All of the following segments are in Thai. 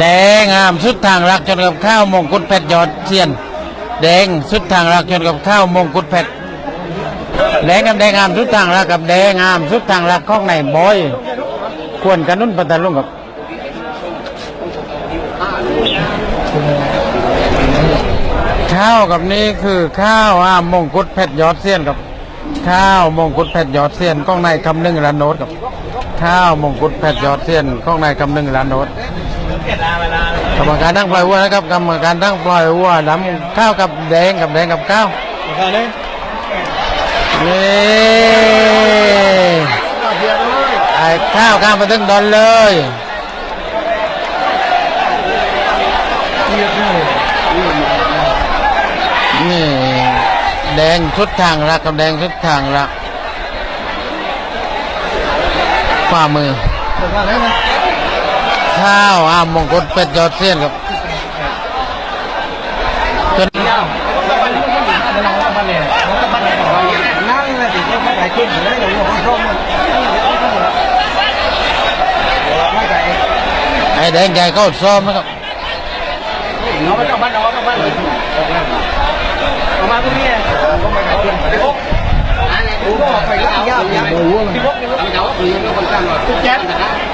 แดงงามสุดทางรักจนกับข้าวมงกุฎเพชรยอดเซียน แดงสุดทางรักจนกับข้าวมงกุฎเพชรแดงกับแดงงามสุดทางรักกับแดงงามสุดทางรักข้องในบอย ควรกันนุ่นปัตตาลุงกับข้าวกับนี่คือข้าวอ่ามงกุฎเพชรยอดเซียนกับข้าวมงกุฎเพชรยอดเซียนข้องในคำหนึ่งล้านโนตกับข้าวมงกุฎเพชรยอดเซียนข้องในคำหนึ่งล้านโนต กรรมการตั้งปล่อยวัวนะครับ กรรมการตั้งปล่อยวัวดำข้าวกับแดงกับแดงกับข้าวนี่ไอ้ข้าวข้ามมาถึงดอนเลยนี่แดงชุดทางรักกับแดงชุดทางรักฝ่ามือ ข้าวอามมงกุฎเป็ดยอดเสี้ยนครับจนนั่งเลยที่ไม่ได้ขึ้นเลยเราอยู่ห้องส้มไม่ได้ไอ้แดงใหญ่ก็ซ้อมนะครับน้องไม่ต้องบ้านน้องต้องบ้านเลยเอามาตรงนี้ก็ไม่ได้ขึ้นไปพกกูก็ไปแล้วยาวๆไปวัวมันพกมันเขาคือยังคนตั้งว่าตุ๊กแจ๊ดนะจำทุกวันไม่คนตั้งนี่ตา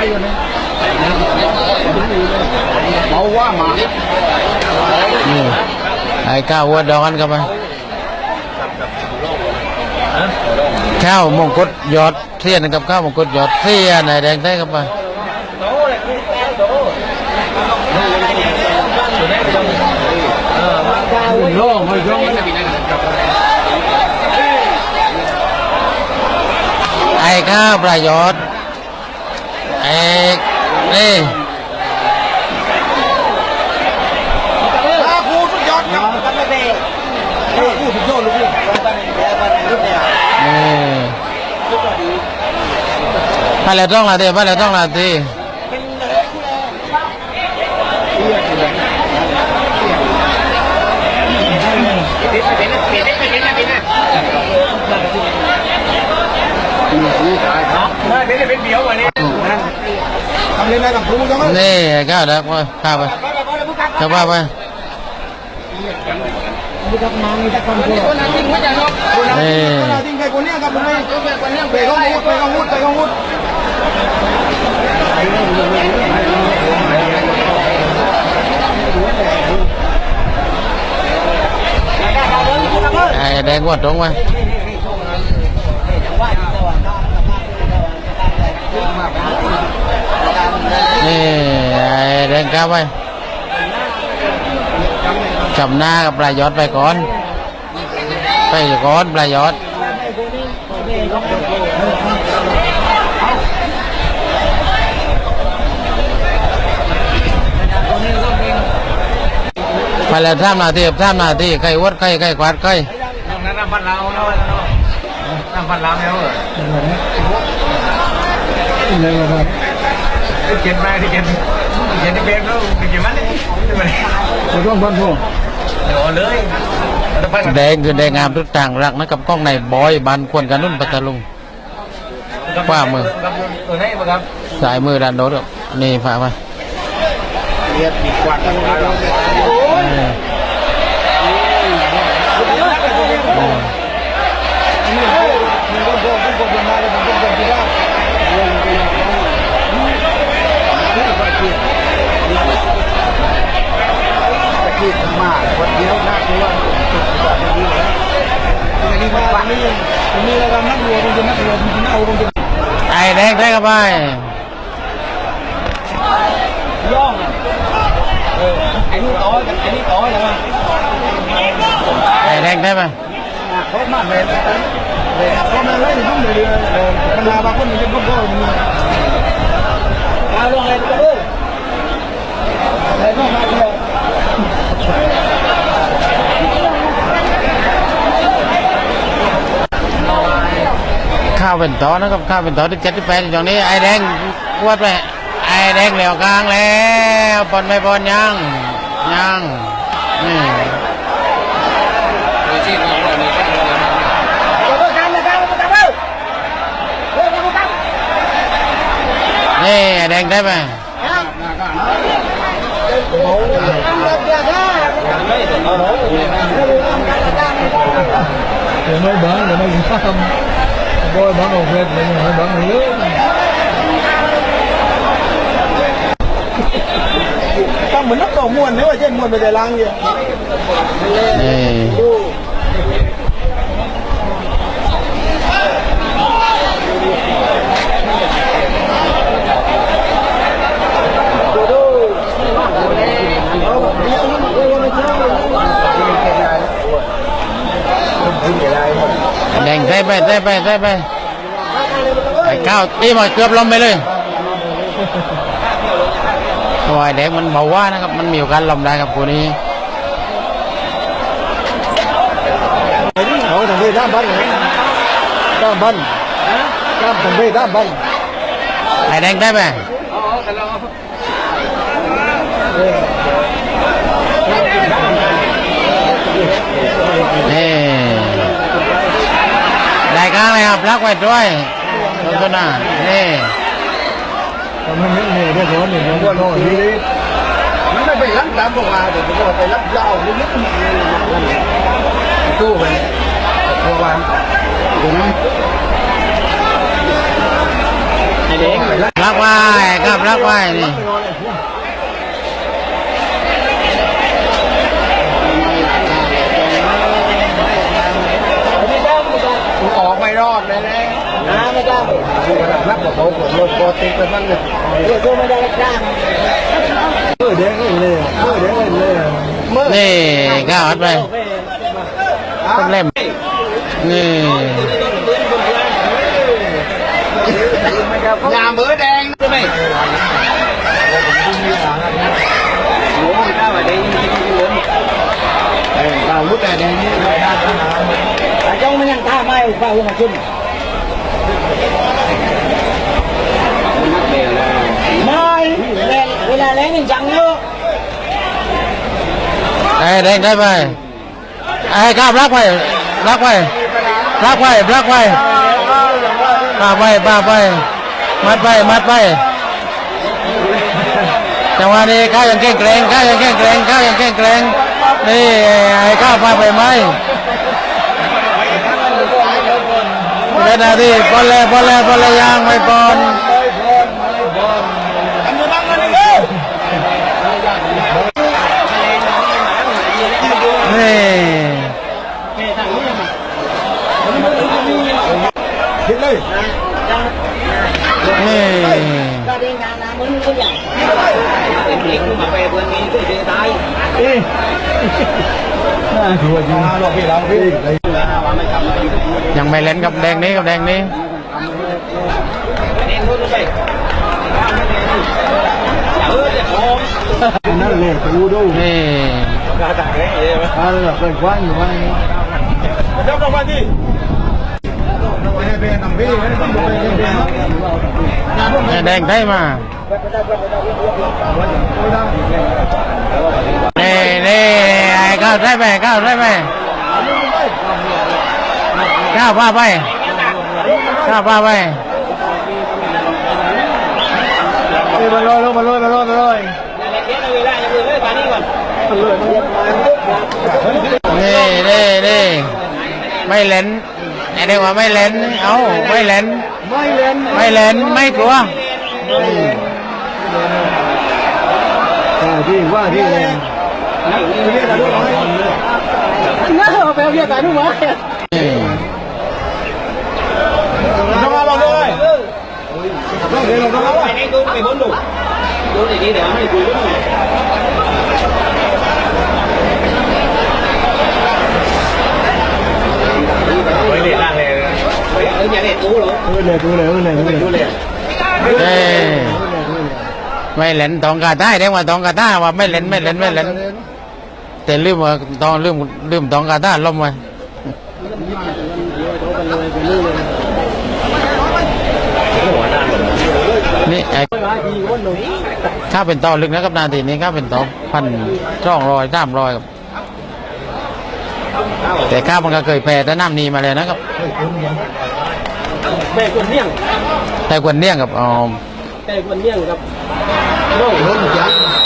ยอยู่นะเมาว่ามานี่ไอ้ข้าววัวดอนกันไปข้าวมงกุฎยอดเสี้ยนกับข้าวมงกุฎยอดเสี้ยนไอ้แดงได้กันไป โล่ไม่ยอมไอ้ข้าวประโยชน์ไอ้นี่ครูสุดยอดครับกันไม่ได้ครูสุดยอดลูกพี่ลูกเนี่ยนี่ไปแล้วต้องลาทีไปแล้วต้องลาทีได้เป็นเป็นเบี้ยววันนี้ทำเล่นได้กับครูจังเลย นี่ไอ้ข้าวเด็กไปข้าวไปข้าวไป นี่ครับน้องนี่ถ้าคนเดียวคนนั้นจริงไม่ใช่หรอกคนนั้นจริงใครคนนี้ครับค นนี้คนนี้ไปเขามุดไปเขามุดไปเขามุดไอ้แดงวัวตรงไป นี่ไอ้แดงข้าวไปจับหน้ากับปลายยอดไปก่อน ไปก่อนปลายยอดไปแล้วท่ามนาทีท่ามนาทีใครวัดใครใครกวาดใครนั่นน้ำพันลาวเนาะน้ำพันลาวเนี่ยเหรอ เก็บมาที่เก็บเก็บที่เก็บแล้วเก็บมันเลยผมต้องพันพวงเดี๋ยวเลยแดงคือแดงงามทุกต่างรักนะกับกล้องในบอยบานควรกันนุ่นปัตตาลุงว่ามือสายมือด้านโน้นครับนี่ฝามาเรียบดีกว่าดกันมาแล้ว นี่นี่ ที่มาคนเดียวน่ากลัวสุดยอดดีเลย นี่มันฝันนี่มีอะไรกันนักเรียนเป็นนักเรียนเป็นเอาเป็นไอ้แดงได้กับไปย่องเออไอ้นี่ต่อไอ้นี่ต่อใช่ไหมไอ้แดงได้ไหมเขามาเลยเลยเขามาเลยต้องเดือดเลยมันลาบางคนมันจะพุ่งก็มีเอาลงเลยก็เลยเลยก็มาเดียว ข้าวเป็นตอนะครับข้าวเป็นตอที่เจ็ดที่แปดอย่างนี้ไอแดงวัดไปไอแดงเหลวกลางแล้วบอลไม่บอลยังยังนี่นี่แดงได้ไหมเดี๋ยวไม่บ้าเดี๋ยวไม่บ้า Boy, bắn một bên, mình bắn một lưới. Tao muốn nó cầu muộn nếu mà trên muộn về để lang gì. Này. งได้ไปได้ไปได้ไปไอ้ข้าวตีมาเกือบล้มไปเลยเพราะว่าไอ้แดงมันเบาว่านะครับ มันมีโอกาสล้มได้ครับคู่นี้ Ủa thằng Vy đám bánh hả? Đám bánh Đám thằng Vy đám bánh ไอ้แดงได้ไหมนี่ได้กลางเลยครับรักไว้ด้วยตัวหน้านี่ Còn mấy miếng này đây rồi này nó nó đi đi มันไม่ไปรับตามพวกมาเดี๋ยวผมจะไปรับเหล้านิดๆตู้ไปพวกวันเดี๋ยวนะไอเด็กไปรับรักไว้ครับรักไว้นี่ ออกไม่รอดเลยนะนะไม่ได้ดูขนาดนักบอกเขาผมรถโปรตีนไปบ้างเลยเรื่องไม่ได้กล้า Mơ đen cái này Mơ đen cái này นี่ก้าวอัดไปต้องเล่มนี่งามเบอร์แดงใช่ไหมโอ้ยได้แบบนี้เออเราลุกแต่แดงนี่ได้ได้ได้จ้องมันยังท่าไม่ฟ้าหัวขึ้นไม่แรง เวลาแรงจริงจังเยอะไอ้แดงได้ไปไอ้ก้าวรักไว้รักไว้รักไว้รักไว้ป้าไปป้าไปมัดไปมัดไปจังหวะนี้ข้าวยังแข็งแกร่งข้าวยังแข็งแกร่งข้าวยังแข็งแกร่งนี่ไอ้ข้าวพาไปไหมเป็นนาทีบอลเลยบอลเลยบอลเลยยางไม่บอลนี่ Hiện đây นี่ ก็ได้งานนะมึงก็อย่างเป็นเด็กมาไปเพื่อนนี้ก็จะต ยังไม่เล่นกับแดงนี้กับแดงนี้เน้นรู้ด้วยอย่าเออจะโกง Nó là lẻ tù đâu นี่ À là phải quan như vậy เดี๋ยวต้องมาดิแดงได้มา ก้าวได้ไปก้าวได้ไปก้าวพาไปก้าวพาไป Đi bà lôi luôn bà lôi bà lôi bà lôi เดี๋ยวเวลาจะคุยเลยปานี่ก่อนนี่นี่นี่ไม่เล่นไอ้เด็กว่าไม่เล่นเอ้าไม่เล่น May lên ไม่เล่นไม่กลัว À đi qua đi lên น่าเอาไปเอาเรียกกันดูมั้ยนี่ Nó vào rồi rồi Nó lên rồi nó ไปนี่ดูไปบนดูดูดีๆเดี๋ยวให้คุยด้วยเฮ้ยเด็ดล่างเลยเอออย่าเด็ดตู้หรอ Ừ lên ừ lên ừ lên ừ lên เอ้ยไม่เล่นทองกาต้เรียกว่าทองกาต้ว่าไม่เล่นไม่เล่นไม่เล่น แต่ลืมว่าทองลืมลืมทองกาใต้ล้มไว้นี่ไอ้ข้าเป็นตอลึกนะครับนาทีนี้ข้าเป็นตอพันช่องรอยสามรอยครับแต่ข้ามันก็เคยแพ้แต่น้ำนีมาเลยนะครับแม่คนเลี้ยงแต่ควรเลี่ยงกับอ๋อแต่คนเลี้ยงกับน้องไอ้ก้าวมาไ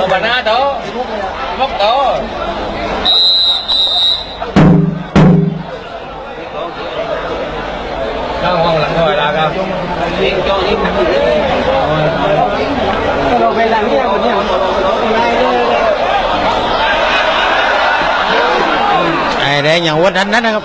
Một bà na đó, móc đó. Đó, không lặng ngồi là cao. Viên cho đi. Rồi về làm cái nào mình nhỉ? Ai đấy nhà quất đánh đánh không?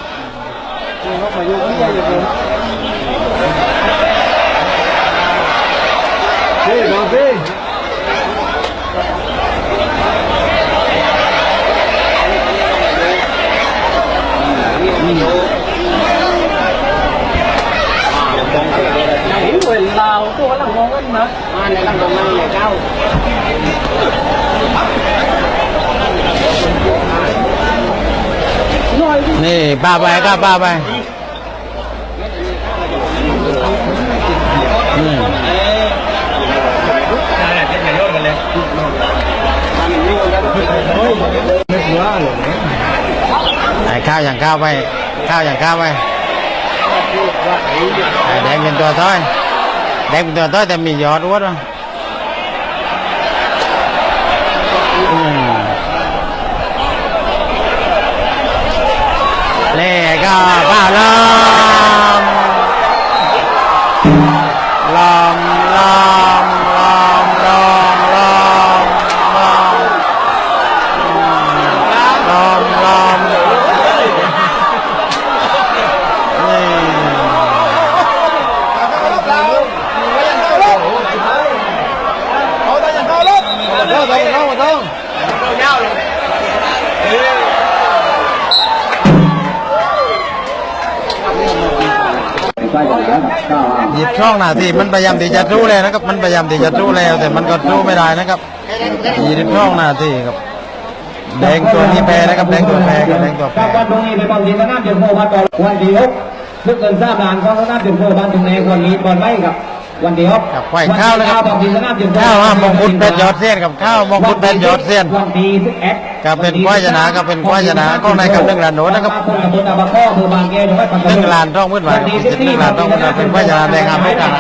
นี่ป้าไปก็ป้าไปอืมนั่นแหละเป็นนายกกันเลยไม่กลัวเลยไอ้ข้าวอย่างข้าวไป ข้าวอย่างข้าวไปไอ้แดงเป็นตัวต้อยแดงเป็นตัวต้อยแต่มียอดวัดอะ 那个罢了。 ช่องหน้าที่มันพยายามที่จะสู้แล้วนะครับ มันพยายามที่จะสู้แล้ว แต่มันก็สู้ไม่ได้นะครับหยิบช่องหน้าที่ครับแดงตัวนี้แพ้นะครับแดงตัวแพ้กับแดงตัวแพ้รับวันตรงนี้เป็นบอลทีสนามเดือดโพมาต่อวันที่หกลึกเกินทราบลานของสนามเดือดโพบ้านตรงไหนวันนี้บอลไม่ครับ วันเดียวครับไข่ข้าวแล้วครับข้าวมงคุณเป็นยอดเส้นกับข้าวมงคุณเป็นยอดเส้นกับเป็นควายชนะกับเป็นควายชนะก็ในกับหนึ่งหลานหนูนะครับหนึ่งหลานต้องมืดหวานหนึ่งหลานต้องมืดหวาเป็นควายชนะในงารับไม่ต่าง